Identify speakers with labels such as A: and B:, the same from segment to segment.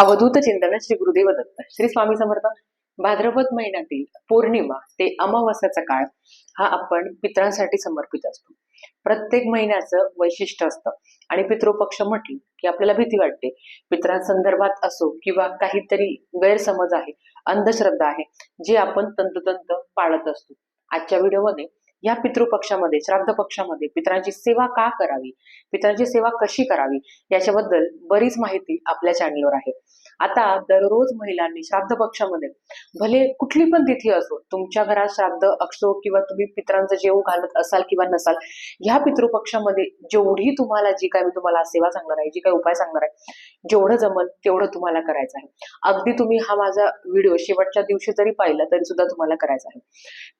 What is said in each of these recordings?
A: अवधूत चिंतन श्री गुरुदेव दत्त श्री स्वामी समर्थ. भाद्रपद महिन्यातील पौर्णिमा ते अमावस्याचा काळ हा आपण पितरांसाठी समर्पित असतो. प्रत्येक महिन्याचं वैशिष्ट्य असतं. आणि पितृपक्ष म्हटलं की आपल्याला भीती वाटते. पितरांसंदर्भात असो किंवा काहीतरी गैरसमज आहे अंधश्रद्धा आहे जे आपण तंतोतंत पाळत असतो. आजच्या व्हिडिओमध्ये या पितृपक्षामध्ये श्राद्ध पक्षामध्ये पितरांची सेवा का करावी? पितरांची सेवा कशी करावी? याच्याबद्दल बरीच माहिती आपल्या चॅनलवर आहे. आता दररोज महिलांनी श्राद्ध पक्षामध्ये भले कुठली पण तिथी असो तुमच्या घरात श्राद्ध असो किंवा तुम्ही पित्रांचं जेव घालत असाल किंवा नसाल ह्या पितृपक्षामध्ये जेवढी तुम्हाला जी काय मी तुम्हाला सेवा सांगणार आहे जी काय उपाय सांगणार आहे जेवढं जमल तेवढं तुम्हाला करायचं आहे. अगदी तुम्ही हा माझा व्हिडिओ शेवटच्या दिवशी जरी पाहिला तरी सुद्धा तुम्हाला करायचा आहे.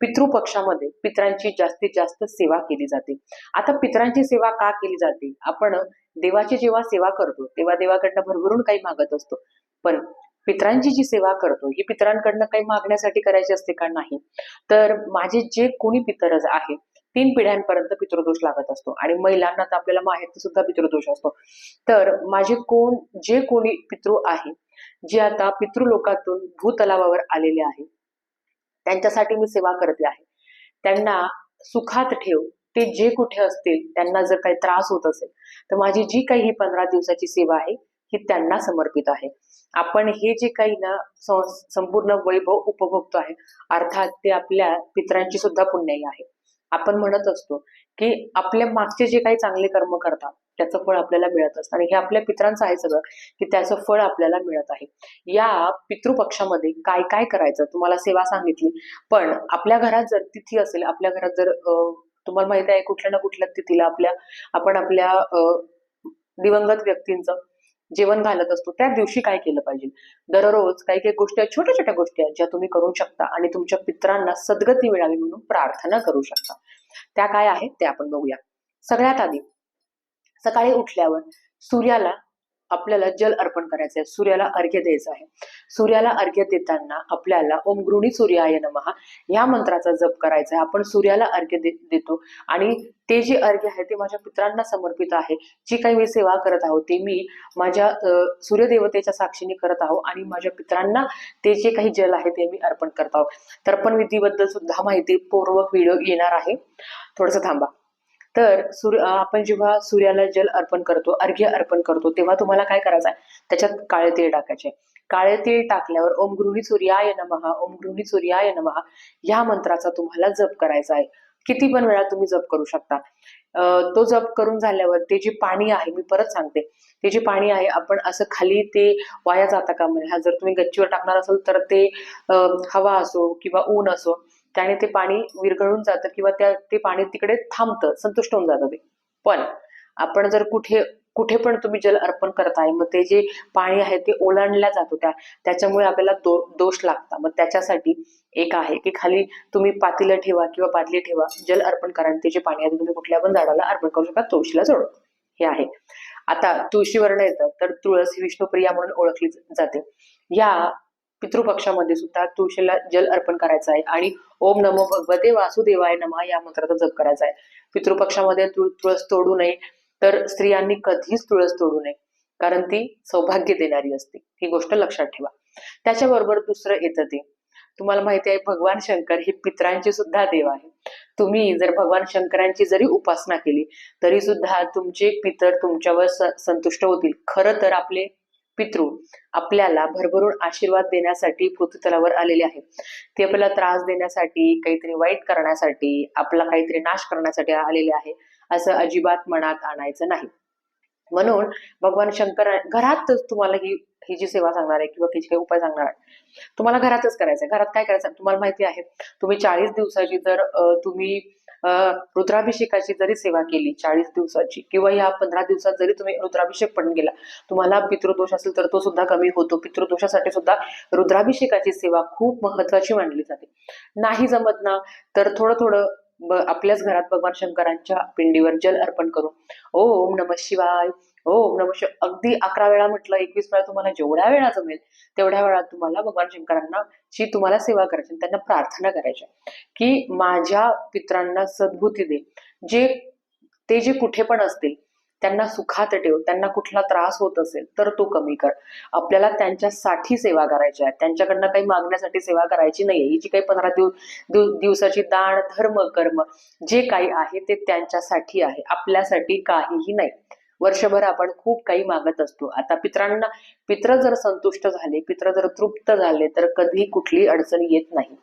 A: पितृपक्षामध्ये पितरांची जास्तीत जास्त सेवा केली जाते. आता पितरांची सेवा का केली जाते? आपण देवाची जेव्हा सेवा करतो तेव्हा देवाकडनं भरभरून काही मागत असतो. पण पितरांची जी सेवा करतो ही पित्रांकडनं काही मागण्यासाठी करायची असते का? नाही. तर माझे जे कोणी पितरज आहे तीन पिढ्यांपर्यंत पितृदोष लागत असतो आणि महिलांना तर आपल्याला माहिती सुद्धा पितृदोष असतो. तर माझे कोण जे कोणी पितृ आहे जे आता पितृलोकातून भूतलावावर आलेले आहे त्यांच्यासाठी मी सेवा करते आहे. त्यांना सुखात ठेव ते जे कुठे असतील त्यांना जर काही त्रास होत असेल तर माझी जी काही ही पंधरा दिवसाची सेवा आहे ही त्यांना समर्पित आहे. आपण हे जे काही ना संपूर्ण वैभव उपभोगतो आहे अर्थात ते आपल्या पितरांची सुद्धा पुण्याई आहे. आपण म्हणत असतो की आपल्या मागचे जे काही चांगले कर्म करतात त्याचं फळ आपल्याला मिळत असतं आणि हे आपल्या पितरांचं आहे सगळं की त्याचं फळ आपल्याला मिळत आहे. या पितृपक्षामध्ये काय काय करायचं? तुम्हाला सेवा सांगितली पण आपल्या घरात जर तिथी असेल आपल्या घरात जर अं, तुम्हाला माहिती आहे कुठल्या ना कुठल्या तिथीला आपल्या आपण आपल्या दिवंगत व्यक्तींचं जेवण घालत असतो. त्या दिवशी काय केलं पाहिजे? दररोज काही काही गोष्टी आहेत छोट्या छोट्या गोष्टी आहेत ज्या तुम्ही करू शकता आणि तुमच्या पित्रांना सद्गती मिळावी म्हणून प्रार्थना करू शकता. त्या काय आहेत ते आपण बघूया. सगळ्यात आधी सकाळी उठल्यावर सूर्याला आपल्याला जल अर्पण करायचं आहे. सूर्याला अर्घ्य द्यायचं आहे. सूर्याला अर्घ्य देताना आपल्याला ओम गृणी सूर्याय नमः या मंत्राचा जप करायचा आहे. आपण सूर्याला अर्घ्य दे- देतो. आणि ते जे अर्घ्य आहे ते माझ्या पित्रांना समर्पित आहे. जी काही मी सेवा करत आहोत ते मी माझ्या सूर्यदेवतेच्या साक्षीने करत आहोत आणि माझ्या पित्रांना ते जे काही जल आहे ते मी अर्पण करत आहोत तर्पण विधीबद्दल सुद्धा माहिती पूर्वक व्हिडिओ येणार आहे. थोडस थांबा. तर सूर्य आपण जेव्हा सूर्याला जल अर्पण करतो अर्घ्य अर्पण करतो तेव्हा तुम्हाला काय करायचं आहे? त्याच्यात काळे तीळ टाकायचे. काळे तीळ टाकल्यावर ओम गृहिणी सूर्याय नमहा ओम गृहिणी सूर्याय नमहा या मंत्राचा तुम्हाला जप करायचा आहे. किती पण वेळा तुम्ही जप करू शकता. तो जप करून झाल्यावर ते जे पाणी आहे मी परत सांगते. ते जे पाणी आहे आपण असं खाली ते वाया जाता का म्हणजे जर तुम्ही गच्चीवर टाकणार असाल तर ते हवा असो किंवा ऊन असो त्याने ते पाणी विरघळून जातं किंवा त्या ते पाणी तिकडे थांबतं संतुष्ट होऊन जातं ते. पण आपण जर कुठे कुठे पण तुम्ही जल अर्पण करताय मग ते जे पाणी आहे ते ओलांडल्या जातो त्या त्याच्यामुळे आपल्याला दो दोष लागतात. मग त्याच्यासाठी एक आहे की खाली तुम्ही पातीला ठेवा किंवा बादली ठेवा जल अर्पण करा आणि ते जे पाणी आहे तुम्ही कुठल्या पण झाडाला अर्पण करू शकता तुळशीला जोड हे आहे. आता तुळशी वर्ण येतं तर तुळस ही विष्णुप्रिया म्हणून ओळखली जाते. या पितृपक्षामध्ये सुद्धा तुळशीला जल अर्पण करायचं आहे. आणि ओम नमो भगवते वासुदेवाय नमः या मंत्राचा जप करायचा आहे. पितृपक्षामध्ये तुळ तुळस तोडू नये तर स्त्रियांनी कधीच तुळस तोडू नये कारण ती सौभाग्य देणारी असते. ही गोष्ट लक्षात ठेवा. त्याच्याबरोबर दुसरं येतं ते. तुम्हाला माहिती आहे भगवान शंकर हे पित्रांचे सुद्धा देव आहे. तुम्ही जर भगवान शंकरांची जरी उपासना केली तरी सुद्धा तुमचे पितर तुमच्यावर संतुष्ट होतील. खरं तर आपले पितृ आपल्याला भरभरून आशीर्वाद देण्यासाठी पृथ्वीतलावर आलेले आहेत ते आपल्याला त्रास देण्यासाठी काहीतरी वाईट करण्यासाठी आपला काहीतरी नाश करण्यासाठी आलेले आहे असं अजिबात मनात आणायचं नाही. म्हणून भगवान शंकर घरातच तुम्हाला ही ही जी सेवा सांगणार आहे किंवा काही उपाय सांगणार आहे तुम्हाला घरातच करायचं आहे घरात काय करायचं? तुम्हाला माहिती आहे तुम्ही चाळीस दिवसाची जर तुम्ही रुद्राभिषेकाची जरी सेवा केली चाळीस दिवसाची किंवा या पंधरा दिवसात जरी तुम्ही रुद्राभिषेक पण केला तुम्हाला पितृदोष असेल तर तो सुद्धा कमी होतो. पितृदोषासाठी सुद्धा रुद्राभिषेकाची सेवा खूप महत्वाची मानली जाते. नाही जमत ना तर थोडं थोडं आपल्याच घरात भगवान शंकरांच्या पिंडीवर जल अर्पण करू ओम नम शिवाय. हो, ओम नमश अगदी अकरा वेळा म्हटलं एकवीस वेळा तुम्हाला जेवढ्या वेळा जमेल तेवढ्या वेळा तुम्हाला भगवान शंकरांना ची तुम्हाला सेवा करायची त्यांना प्रार्थना करायची. की माझ्या पित्रांना सद्बुद्धी दे. जे ते जे कुठे पण असतील त्यांना सुखात ठेव त्यांना कुठला त्रास होत असेल तर तो कमी कर. आपल्याला त्यांच्यासाठी सेवा करायची आहे. त्यांच्याकडनं काही मागण्यासाठी सेवा करायची नाहीये. ही जी काही पंधरा दिवस दिव- दिवसाची दान धर्म कर्म जे काही आहे ते त्यांच्यासाठी आहे. आपल्यासाठी काहीही नाही. वर्षभर आपण खूप काही मागत असतो. आता पित्रांना पित्र जर संतुष्ट झाले पित्र जर तृप्त झाले तर कधी कुठली अडचण येत नाही.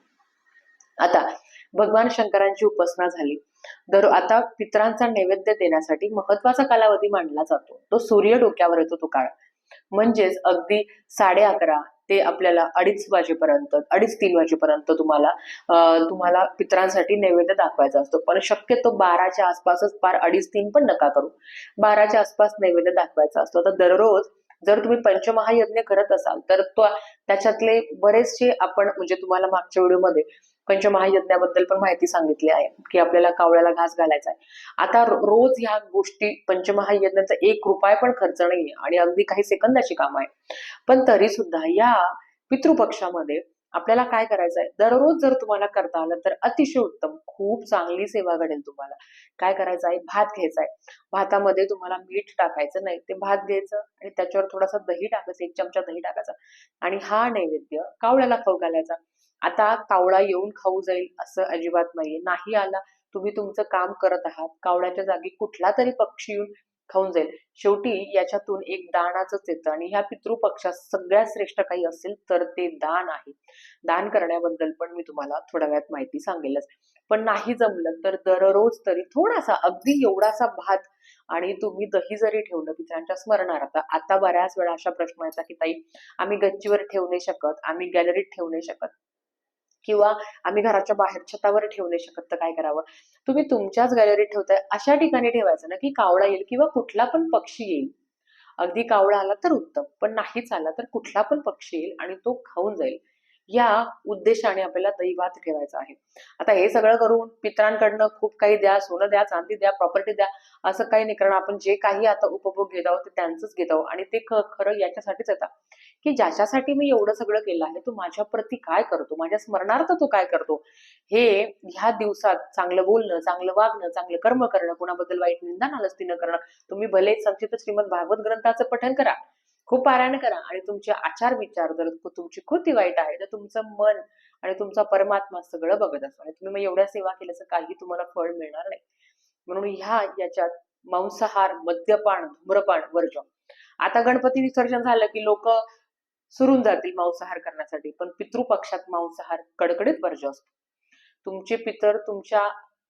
A: आता भगवान शंकरांची उपासना झाली. दर आता पित्रांचा नैवेद्य देण्यासाठी महत्त्वाचा कालावधी मानला जातो. तो सूर्य डोक्यावर येतो तो काळ. म्हणजेच अगदी साडे अकरा ते आपल्याला अडीच वाजेपर्यंत अडीच तीन वाजेपर्यंत तुम्हाला तुम्हाला पित्रांसाठी नैवेद्य दाखवायचा असतो. पण शक्यतो बाराच्या आसपासच पार अडीच तीन पण नका करू. बाराच्या आसपास नैवेद्य दाखवायचा असतो. तर दररोज जर तुम्ही पंचमहायज्ञ करत असाल तर तो त्याच्यातले बरेचसे आपण म्हणजे तुम्हाला मागच्या व्हिडिओमध्ये पंचमहायज्ञाबद्दल पण माहिती सांगितली आहे की आपल्याला कावळ्याला घास घालायचा आहे. आता रोज ह्या गोष्टी पंचमहायज्ञाचा एक रुपया पण खर्च नाहीये आणि अगदी काही सेकंदाची काम आहे. पण तरी सुद्धा या पितृपक्षामध्ये आपल्याला काय करायचं आहे? दररोज जर तुम्हाला करता आलं तर अतिशय उत्तम. खूप चांगली सेवा घडेल तुम्हाला. काय करायचं आहे? भात घ्यायचा आहे. भातामध्ये तुम्हाला मीठ टाकायचं नाही ते भात घ्यायचं आणि त्याच्यावर थोडासा दही टाकायचं एक चमचा दही टाकायचा आणि हा नैवेद्य कावळ्याला खाऊ घालायचा. आता कावळा येऊन खाऊ जाईल असं अजिबात नाहीये. नाही आला तुम्ही तुमचं काम करत आहात. कावळ्याच्या जागी कुठला तरी पक्षी येऊन खाऊन जाईल. शेवटी याच्यातून एक दानाचंच येतं आणि ह्या पितृपक्षात सगळ्यात श्रेष्ठ काही असेल तर ते दान आहे. दान करण्याबद्दल पण मी तुम्हाला थोड्या वेळात माहिती सांगेलच. पण नाही जमलं तर दररोज तरी थोडासा अगदी एवढासा भात आणि तुम्ही दही जरी ठेवलं पितरांच्या स्मरणार्थ आता बऱ्याच वेळा अशा प्रश्न येतात की ताई आम्ही गच्चीवर ठेवू नाही शकत आम्ही गॅलरीत ठेवू नाही शकत. किंवा आम्ही घराच्या बाहेर छतावर ठेवू नाही शकत तर काय करावं? तुम्ही तुमच्याच गॅलरीत ठेवताय अशा ठिकाणी ठेवायचं ना की कावळा येईल किंवा कुठला पण पक्षी येईल. अगदी कावळा आला तर उत्तम पण नाहीच आला तर कुठला पण पक्षी येईल आणि तो खाऊन जाईल. या उद्देशाने आपल्याला दैवात ठेवायचं आहे. आता हे सगळं करून पित्रांकडनं खूप काही द्या सोनं द्या चांदी द्या प्रॉपर्टी द्या असं काही नाही. कारण आपण जे काही आता उपभोग घेत आहोत ते त्यांचंच घेत आहोत. आणि ते खरं याच्यासाठीच येतात की ज्याच्यासाठी मी एवढं सगळं केलं आहे तो माझ्या प्रती काय करतो? माझ्या स्मरणार्थ तो काय करतो? हे ह्या दिवसात चांगलं बोलणं चांगलं वागणं चांगलं कर्म करणं कुणाबद्दल वाईट निंदा नालस्ती न करणं तुम्ही भले संचित श्रीमद भागवत ग्रंथाचं पठन करा. खूप पारायण करा आणि तुमचे आचार विचार जर तुमची कृती वाईट आहे तर तुमचं मन आणि तुमचा परमात्मा सगळं बघत असतो आणि तुम्ही मग एवढ्या सेवा केल्याचं काही तुम्हाला फळ मिळणार नाही. म्हणून ह्या याच्यात मांसाहार मद्यपान धूम्रपान वर्ज आता गणपती विसर्जन झालं की लोक सुरून जातील मांसाहार करण्यासाठी पण पितृपक्षात मांसाहार कडकडीत वर्ज असतो. तुमचे पितर तुमच्या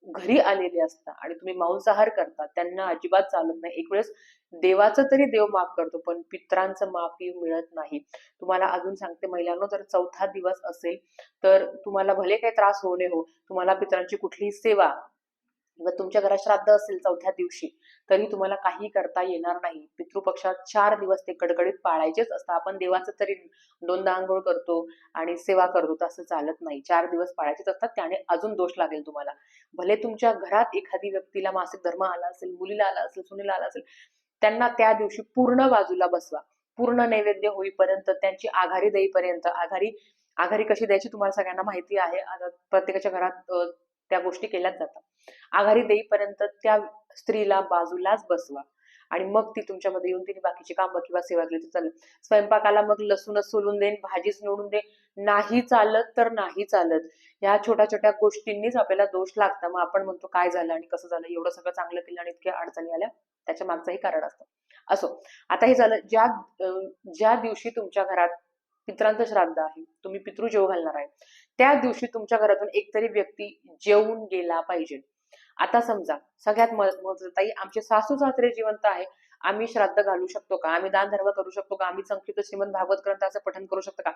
A: घरी आलेले असतात आणि तुम्ही मांसाहार करता त्यांना अजिबात चालत नाही. एक वेळेस देवाचं तरी देव माफ करतो पण पित्रांचं माफी मिळत नाही. तुम्हाला अजून सांगते महिलांनो जर चौथा दिवस असेल तर तुम्हाला भले काही त्रास होऊ नये हो तुम्हाला पित्रांची कुठलीही सेवा किंवा तुमच्या घरात श्राद्ध असेल चौथ्या दिवशी तरी तुम्हाला काही करता येणार नाही. पितृपक्षात चार दिवस ते कडकडीत पाळायचेच असतात. आपण देवाचं तरी दोनदा आंघोळ करतो आणि सेवा करतो तसं चालत नाही. चार दिवस पाळायचेच असतात त्याने अजून दोष लागेल तुम्हाला. भले तुमच्या घरात एखादी व्यक्तीला मासिक धर्म आला असेल मुलीला आला असेल सुनीला आला असेल त्यांना त्या दिवशी पूर्ण बाजूला बसवा. पूर्ण नैवेद्य होईपर्यंत त्यांची आघारी देईपर्यंत आघारी आघारी कशी द्यायची तुम्हाला सगळ्यांना माहिती आहे. प्रत्येकाच्या घरात त्या गोष्टी केल्याच जातात. आघारी देईपर्यंत त्या स्त्रीला बाजूलाच बसवा. आणि मग ती तुमच्यामध्ये येऊन तिने बाकीची कामं किंवा सेवा केली तर चालेल. स्वयंपाकाला मग लसूणच सोलून देईन भाजीच निवडून दे. नाही चालत तर नाही चालत. ह्या छोट्या छोट्या गोष्टींनीच आपल्याला दोष लागतं मग आपण म्हणतो काय झालं आणि कसं झालं? एवढं सगळं चांगलं केलं आणि इतक्या अडचणी आल्या. त्याच्या मागचंही कारण असतं. असो. आता हे झालं ज्या अं, ज्या दिवशी तुमच्या घरात पित्रांचं श्राद्ध आहे तुम्ही पितृ जेव घालणार आहे त्या दिवशी तुमच्या घरातून एकतरी व्यक्ती जेवून गेला पाहिजे. आता समजा सगळ्यात महत्वाचं ताई आमचे सासू सासरे जिवंत आहे आम्ही श्राद्ध घालू शकतो का? आम्ही दान धर्म करू शकतो का? आम्ही संक्षिप्त श्रीमंत भागवत ग्रंथाचं पठण करू शकतो का?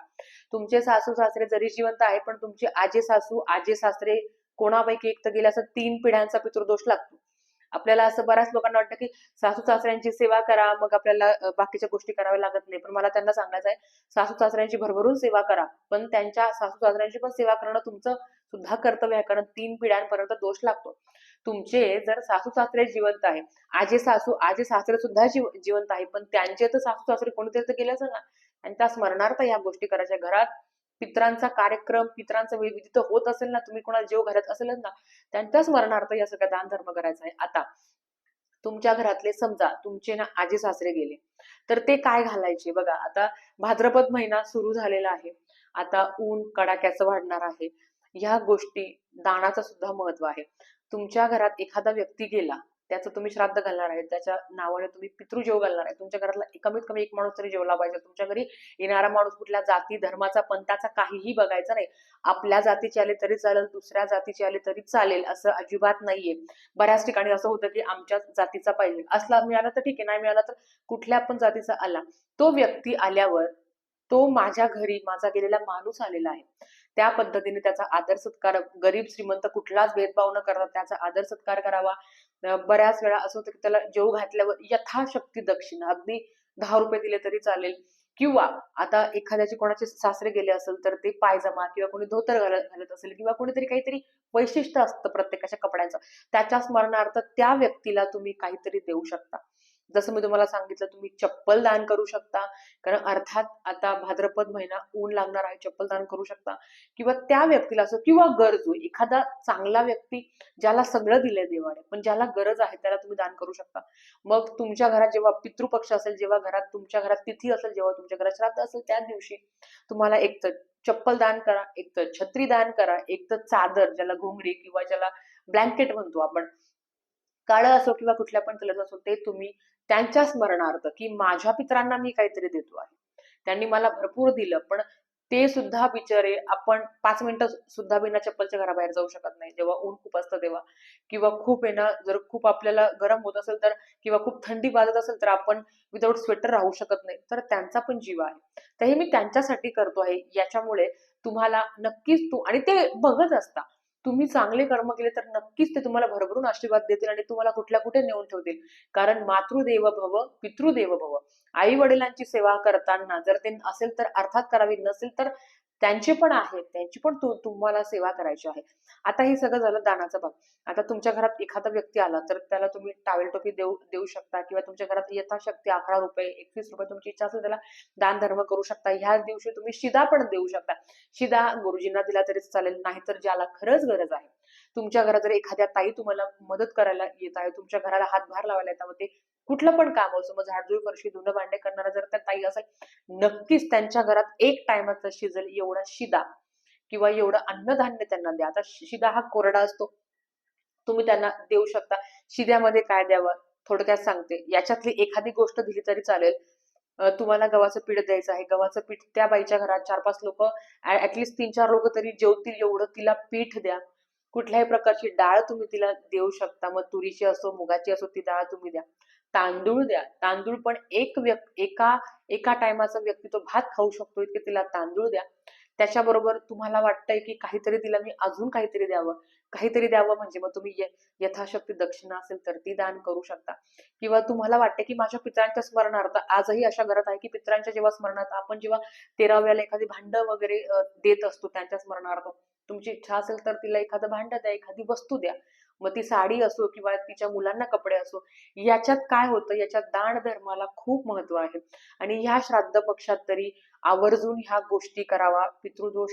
A: तुमचे सासू सासरे जरी जिवंत आहे पण तुमचे आजे सासू आजे सासरे कोणापैकी एक तर गेल्या असं तीन पिढ्यांचा पितृदोष लागतो. आपल्याला असं बऱ्याच लोकांना वाटतं की सासू सासऱ्यांची सेवा करा मग आपल्याला बाकीच्या गोष्टी कराव्या लागत नाही. पण मला त्यांना सांगायचं आहे सासू सासऱ्यांची भरभरून सेवा करा. पण त्यांच्या सासू सासऱ्यांची पण सेवा करणं तुमचं सुद्धा कर्तव्य आहे. कारण तीन पिढ्यांपर्यंत दोष लागतो. तुमचे जर सासू सासरे जिवंत आहे आजे सासू आजे सासरे सुद्धा जीव जिवंत आहे पण त्यांचे तर सासू सासरे कोणीतरी तर गेलेच ना? आणि त्या स्मरणार्थ या गोष्टी करायच्या. घरात पित्रांचा कार्यक्रम पित्रांचं विविध होत असेल ना तुम्ही कोणाला जेव घालत असेलच ना त्यांच्या स्मरणार्थ या सगळ्या दान धर्म करायचा आहे. आता तुमच्या घरातले समजा तुमचे ना आजी सासरे गेले तर ते काय घालायचे? बघा आता भाद्रपद महिना सुरू झालेला आहे. आता ऊन कडाक्याचं वाढणार आहे. ह्या गोष्टी दानाचं सुद्धा महत्त्व आहे. तुमच्या घरात एखादा व्यक्ती गेला त्याचं तुम्ही श्राद्ध घालणार आहे त्याच्या नावाने तुम्ही पितृजेव घालणार आहे. तुमच्या घरातला कमीत कमी एक माणूस तरी जेवला पाहिजे. तुमच्या घरी येणारा माणूस कुठल्या जाती धर्माचा पंथाचा काहीही बघायचा नाही. आपल्या जातीचे आले तरी चालेल दुसऱ्या जातीचे आले तरी चालेल असं अजिबात नाहीये. बऱ्याच ठिकाणी असं होतं की आमच्या जातीचा पाहिजे. असला मिळाला तर ठीक आहे नाही मिळाला तर कुठल्या पण जातीचा आला. तो व्यक्ती आल्यावर तो माझ्या घरी माझा गेलेला माणूस आलेला आहे. त्या पद्धतीने त्याचा आदर सत्कार गरीब श्रीमंत कुठलाच भेदभाव न करता त्याचा आदर सत्कार करावा. बऱ्याच वेळा असं होतं की त्याला जेव घातल्यावर यथाशक्ती दक्षिणा अगदी दहा रुपये दिले तरी चालेल. किंवा आता एखाद्याचे कोणाचे सासरे गेले असेल तर ते पायजमा किंवा कोणी धोतर घालत घालत असेल किंवा कोणीतरी काहीतरी वैशिष्ट्य असतं प्रत्येकाच्या कपड्यांचं. त्याच्या स्मरणार्थ त्या व्यक्तीला तुम्ही काहीतरी देऊ शकता. जसं मी तुम्हाला सांगितलं तुम्ही चप्पल दान करू शकता. कारण अर्थात आता भाद्रपद महिना ऊन लागणार आहे चप्पल दान करू शकता. किंवा त्या व्यक्तीला असो किंवा गरजू एखादा चांगला व्यक्ती ज्याला सगळं दिलंय देवाने पण ज्याला गरज आहे त्याला तुम्ही दान करू शकता. मग तुमच्या घरात जेव्हा पितृपक्ष असेल जेव्हा घरात तुमच्या घरात तिथी असेल जेव्हा तुमच्या घरात श्राद्ध असेल त्या दिवशी तुम्हाला एक तर चप्पल दान करा एक तर छत्री दान करा एक तर चादर ज्याला घोंगडी किंवा ज्याला ब्लँकेट म्हणतो आपण काळं असो किंवा कुठल्या पण कलर असो ते तुम्ही त्यांच्या स्मरणार्थ की माझ्या पितरांना मी काहीतरी देतो आहे. त्यांनी मला भरपूर दिलं पण ते सुद्धा बिचारे आपण पाच मिनिटं सुद्धा बिना चप्पलच्या घराबाहेर जाऊ शकत नाही. जेव्हा ऊन खूप असतं तेव्हा. किंवा खूप आहे ना जर खूप आपल्याला गरम होत असेल तर किंवा खूप थंडी वाजत असेल तर आपण विदाऊट स्वेटर राहू शकत नाही. तर त्यांचा पण जीव आहे. तर हे मी त्यांच्यासाठी करतो आहे. याच्यामुळे तुम्हाला नक्कीच तू आणि ते बघत असता. तुम्ही चांगले कर्म केले तर नक्कीच ते तुम्हाला भरभरून आशीर्वाद देतील आणि तुम्हाला कुठल्या कुठे नेऊन ठेवतील. कारण मातृदेव भव पितृदेव भव. आई वडिलांची सेवा करताना जर ते असेल तर अर्थात करावी नसेल तर त्यांचे पण आहेत त्यांची पण तुम्हाला सेवा करायची आहे. आता हे सगळं झालं दानाचा भाग आता तुमच्या घरात एखादा व्यक्ती आला तर त्याला तुम्ही टावेल टोपी देऊ देऊ शकता किंवा तुमच्या घरात यथाशक्ती अकरा रुपये एकवीस रुपये तुमची इच्छा असेल त्याला दान धर्म करू शकता. ह्या दिवशी तुम्ही शिदा पण देऊ शकता. शिदा गुरुजींना दिला तरी चालेल नाहीतर ज्याला खरंच गरज आहे. तुमच्या घरात जर एखाद्या ताई तुम्हाला मदत करायला येत आहे तुमच्या घराला हातभार लावायला येतात ते कुठलं पण काम असो मग झाडझूड फरशी धुणं भांडे करणारा जर त्या ताई असेल नक्कीच त्यांच्या घरात एक टायमाचा शिजल एवढा शिदा किंवा एवढं अन्नधान्य त्यांना द्या. आता शिदा हा कोरडा असतो. तुम्ही त्यांना देऊ शकता. शिद्यामध्ये काय द्यावं? थोडक्यात सांगते. याच्यातली एखादी गोष्ट दिली तरी चालेल. तुम्हाला गव्हाचं पीठ द्यायचं आहे. गव्हाचं पीठ त्या बाईच्या घरात चार पाच लोक ऍटलिस्ट तीन चार लोक तरी जेवतील एवढं तिला पीठ द्या. कुठल्याही प्रकारची डाळ तुम्ही तिला देऊ शकता. मग तुरीची असो मुगाची असो ती डाळ तुम्ही द्या. तांदूळ द्या. तांदूळ पण एक व्यक्ती एका एका टायमाचा व्यक्ती तो भात खाऊ शकतो इतके तिला तांदूळ द्या. त्याच्याबरोबर तुम्हाला वाटतंय की काहीतरी तिला मी अजून काहीतरी द्यावं. काहीतरी द्यावं म्हणजे मग तुम्ही यथाशक्ती दक्षिणा असेल तर ती दान करू शकता. किंवा तुम्हाला वाटते की माझ्या पितरांच्या स्मरणार्थ आजही अशा घरात आहे की पितरांच्या जेव्हा स्मरणार्थ आपण जेव्हा तेराव्याला एखादी भांड वगैरे देत असतो त्यांच्या स्मरणार्थ तुमची इच्छा असेल तर तिला एखादं भांड द्या एखादी वस्तू द्या. मग ती साडी असो किंवा तिच्या मुलांना कपडे असो याच्यात काय होतं? याच्यात दान धर्माला खूप महत्त्व आहे. आणि ह्या श्राद्ध पक्षात तरी आवर्जून ह्या गोष्टी करावा. पितृदोष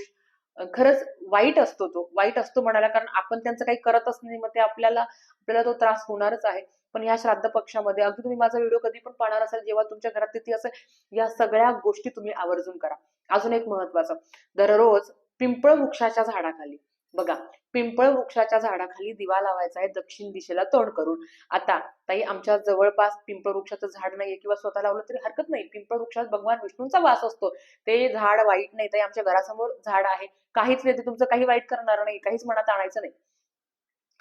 A: खरंच वाईट असतो तो. वाईट असतो म्हणाला कारण आपण त्यांचं काही करतच नाही मग ते आपल्याला आपल्याला तो त्रास होणारच आहे. पण ह्या श्राद्ध पक्षामध्ये अगदी तुम्ही माझा व्हिडिओ कधी पण पाहणार असाल जेव्हा तुमच्या घरात तिथी असेल या सगळ्या गोष्टी तुम्ही आवर्जून करा. अजून एक महत्वाचं दररोज पिंपळ वृक्षाच्या झाडाखाली बघा पिंपळ वृक्षाच्या झाडाखाली दिवा लावायचा आहे दक्षिण दिशेला तोंड करून. आता ताई आमच्या जवळपास पिंपळ वृक्षाचं झाड नाहीये किंवा स्वतः लावलं तरी हरकत नाही. पिंपळ वृक्षात भगवान विष्णूंचा वास असतो. ते झाड वाईट नाही ताई आमच्या घरासमोर झाड आहे. काहीच नाही ते तुमचं काही वाईट करणार नाही काहीच मनात आणायचं नाही.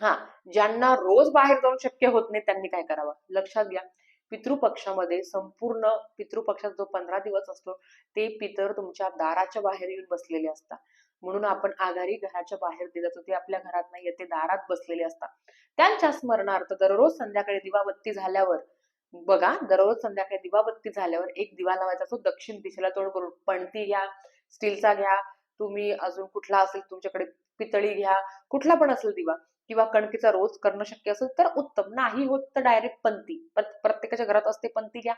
A: हा ज्यांना रोज बाहेर जाऊन शक्य होत नाही त्यांनी काय करावं? लक्षात घ्या पितृपक्षामध्ये संपूर्ण पितृपक्षात जो पंधरा दिवस असतो ते पितर तुमच्या दाराच्या बाहेर येऊन बसलेले असतात. म्हणून आपण आघारी घराच्या बाहेर दिलं ते आपल्या घरात नाही ते दारात बसलेले असतात. त्यांच्या स्मरणार्थ दररोज संध्याकाळी दिवाबत्ती झाल्यावर बघा दररोज संध्याकाळी दिवाबत्ती झाल्यावर एक दिवा लावायचा असतो दक्षिण दिशेला तोंड करून पणती घ्या स्टीलचा घ्या तुम्ही अजून कुठला असेल तुमच्याकडे पितळी घ्या कुठला पण असेल दिवा. किंवा कणकेचा रोज करणं शक्य असेल तर उत्तम. नाही होत तर डायरेक्ट पंथी प्रत्येकाच्या घरात असते पंथी घ्या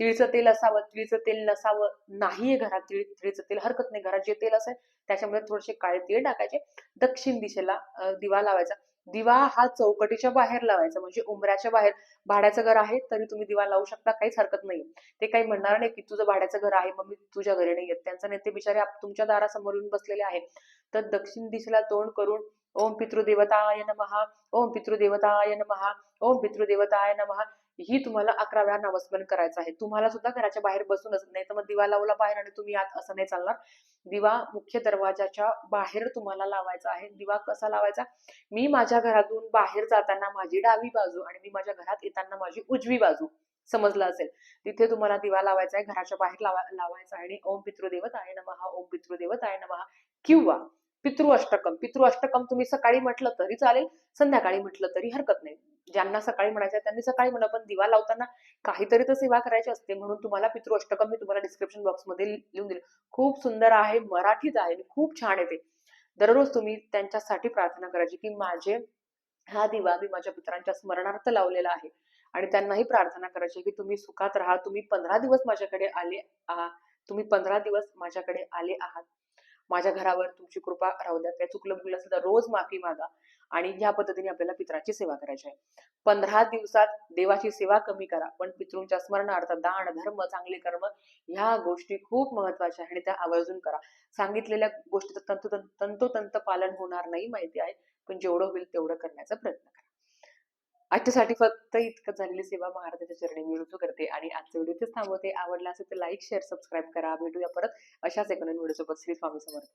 A: तिळचं तेल असावं तिळचं तेल नसावं नाहीये घरात तिळ तिळचं तेल हरकत नाही. घरात जे तेल असेल त्याच्यामध्ये थोडेसे काळे तीळ टाकायचे. दक्षिण दिशेला दिवा लावायचा. दिवा हा चौकटीच्या बाहेर लावायचा म्हणजे उंबऱ्याच्या बाहेर. भाड्याचं घर आहे तरी तुम्ही दिवा लावू शकता काहीच हरकत नाही ते काही म्हणणार नाही की तुझं भाड्याचं घर आहे मग मी तुझ्या घरी नाही येत. त्यांचं नेते बिचारे तुमच्या दारासमोर येऊन बसलेले आहेत. तर दक्षिण दिशेला तोंड करून ओम पितृदेवताय नमहा ओम पितृदेवताय नमहा ओम पितृदेवताय नमहा ही तुम्हाला अकरा वेळा नामस्मरण करायचं आहे. तुम्हाला सुद्धा घराच्या बाहेर बसूनच नाही तर मग दिवा लावला बाहेर आणि तुम्ही आत असं नाही चालणार. दिवा मुख्य दरवाजाच्या बाहेर तुम्हाला लावायचा आहे. दिवा कसा लावायचा? मी माझ्या घरातून बाहेर जाताना माझी डावी बाजू आणि मी माझ्या घरात येताना माझी उजवी बाजू समजलं असेल. तिथे तुम्हाला दिवा लावायचा आहे. घराच्या बाहेर लावा लावायचा आहे आणि ओम पितृदेवत आहे नमहा ओम पितृदेवत आहे नमहा किंवा पितृ अष्टकम पितृ अष्टकम तुम्ही सकाळी म्हटलं तरी चालेल संध्याकाळी म्हटलं तरी हरकत नाही. ज्यांना सकाळी म्हणायचं त्यांनी सकाळी म्हणा पण दिवा लावताना काहीतरी तर सेवा करायची असते म्हणून तुम्हाला पितृ अष्टकम मी तुम्हाला डिस्क्रिप्शन बॉक्समध्ये लिहून दिले. खूप सुंदर आहे मराठीत आहे खूप छान आहे ते. दररोज तुम्ही त्यांच्यासाठी प्रार्थना करायची की माझे हा दिवा मी माझ्या पित्रांच्या स्मरणार्थ लावलेला आहे. आणि त्यांनाही प्रार्थना करायची की तुम्ही सुखात राहा तुम्ही पंधरा दिवस माझ्याकडे आले आहात तुम्ही पंधरा दिवस माझ्याकडे आले आहात. माझ्या घरावर तुमची कृपा राहू द्या. काय चुकलं बुकलं असेल तर रोज माफी मागा आणि ह्या पद्धतीने आपल्याला पित्राची सेवा करायची आहे. पंधरा दिवसात देवाची सेवा कमी करा पण पितृंच्या स्मरणार्थ दान धर्म चांगले कर्म ह्या गोष्टी खूप महत्त्वाच्या आहे आणि त्या आवर्जून करा. सांगितलेल्या गोष्टीचं तंतोतंत तंतोतंत पालन होणार नाही माहिती आहे. पण जेवढं होईल तेवढं करण्याचा प्रयत्न करा. आजच्यासाठी फक्त इतकं झालेली सेवा महाराजाच्या चरणी मी रुजू करते आणि आजचा व्हिडिओ इथेच थांबवते. आवडला असेल तर लाईक शेअर सबस्क्राईब करा. भेटूया परत अशाच एका व्हिडिओसोबत सोबत. श्री स्वामी समर्थ.